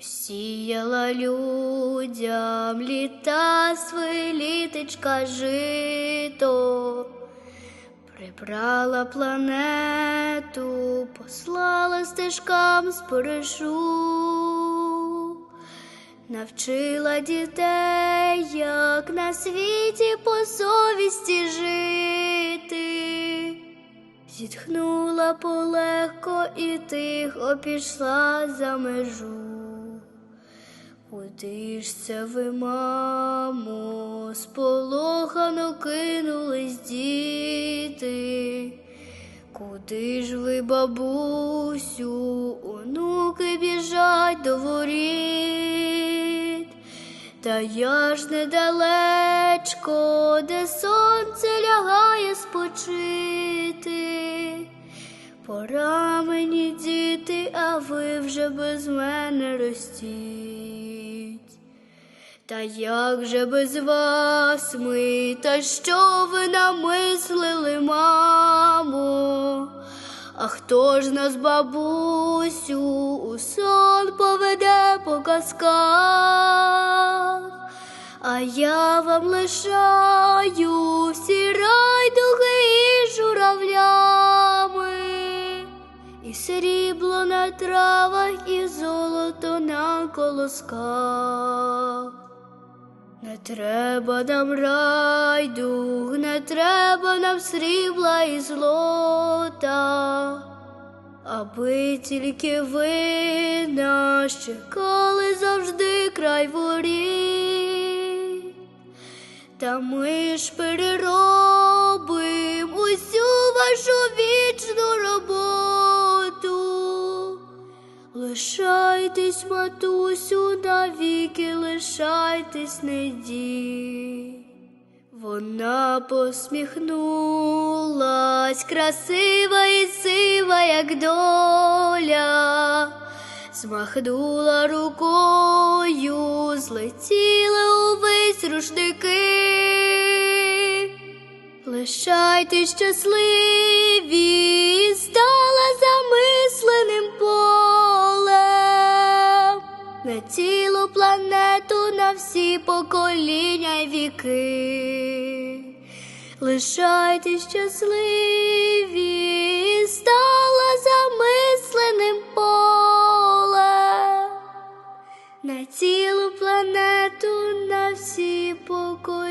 Посіяла людям літа свої літечка жито, прибрала планету, послала стежкам споришу, навчила дітей, як на світі по совісті жити. Зітхнула полегко і тихо пішла за межу. Куди ж це ви, мамо, сполохано кинулись діти? Куди ж ви, бабусю, онуки біжать до воріт? Та я ж недалечко, де сонце лягає спочити. Пора мені діти, а ви вже без мене ростіть. Та як же без вас ми, та що ви намислили, мамо? А хто ж нас, бабусю, у сон поведе по казках? А я вам лишаю всі райдуги і журавлями, і срібло на травах, і золото на колосках. Не треба нам райдуг, не треба нам срібла і злота, аби тільки ви нас чекали завжди край воріт. Та ми ж переробим усю вашу вічну роботу. Лишайтесь, матусю, навіки, лишайтесь, не йдіть. Вона посміхнулась, красива і сива, як доля, змахнула рукою, злетіли увесь рушники. Лишайтесь щасливі, стала замисленим цілу планету на всі покоління й віки. лишайте щасливі, стала замисленим поле на цілу планету на всі покоління.